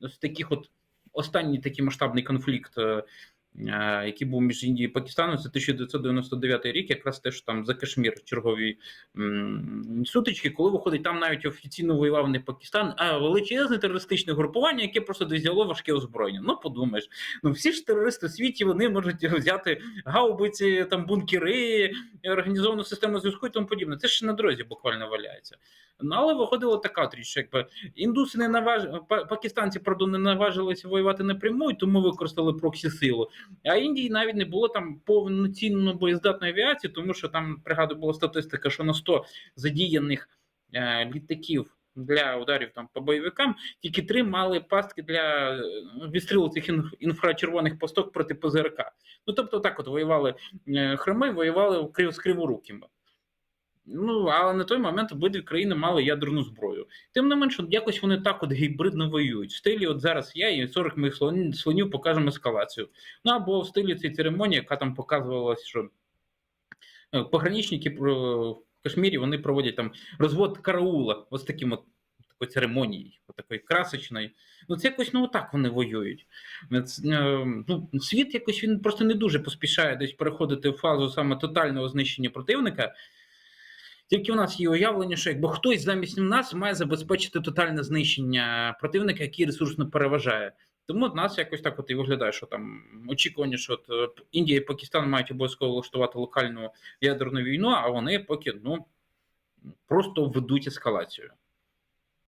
з таких от останній такий масштабний конфлікт, е, який був між Індією і Пакистаном, це 1999 рік, якраз теж там за Кашмір чергові сутички, коли виходить, там навіть офіційно воював не Пакистан, а величезне терористичне групування, яке просто взяло важке озброєння. Ну подумаєш, ну всі ж терористи в світі вони можуть взяти гаубиці, там бункери, організовану систему зв'язку і тому подібне. Це ж на дорозі буквально валяється. Ну але виходила така от річ, якби індуси не наваж... пакистанці, пардон, не наважилися воювати напряму, і тому використали проксі силу. А Індії навіть не було там повноцінно боєздатної авіації, тому що там пригадую була статистика, що на 100 задіяних е, літаків. Для ударів там по бойовикам тільки три мали пастки для е, відстрілу цих інфрачервоних посток проти ПЗРК. Ну тобто, так от воювали е, храми, воювали з криворукими. Ну, але на той момент обидві країни мали ядерну зброю. Тим не менше, якось вони так от гібридно воюють. В стилі, от зараз я і 40 моїх слонів, покажемо ескалацію. Ну або в стилі цієї церемонії, яка там показувалась, що е, пограничники в Кашмірі вони проводять там розвод караула, ось таким от такою церемонією, такою красочною. Ну, це якось ну отак вони воюють. Е, Ну, світ якось він просто не дуже поспішає десь переходити в фазу саме тотального знищення противника. Тільки у нас є уявлення, що якби хтось замість нас має забезпечити тотальне знищення противника, який ресурсно переважає. Тому в нас якось так от і виглядає, що там очікування, що от е, Індія і Пакистан мають обов'язково влаштувати локальну ядерну війну, а вони поки ну просто ведуть ескалацію.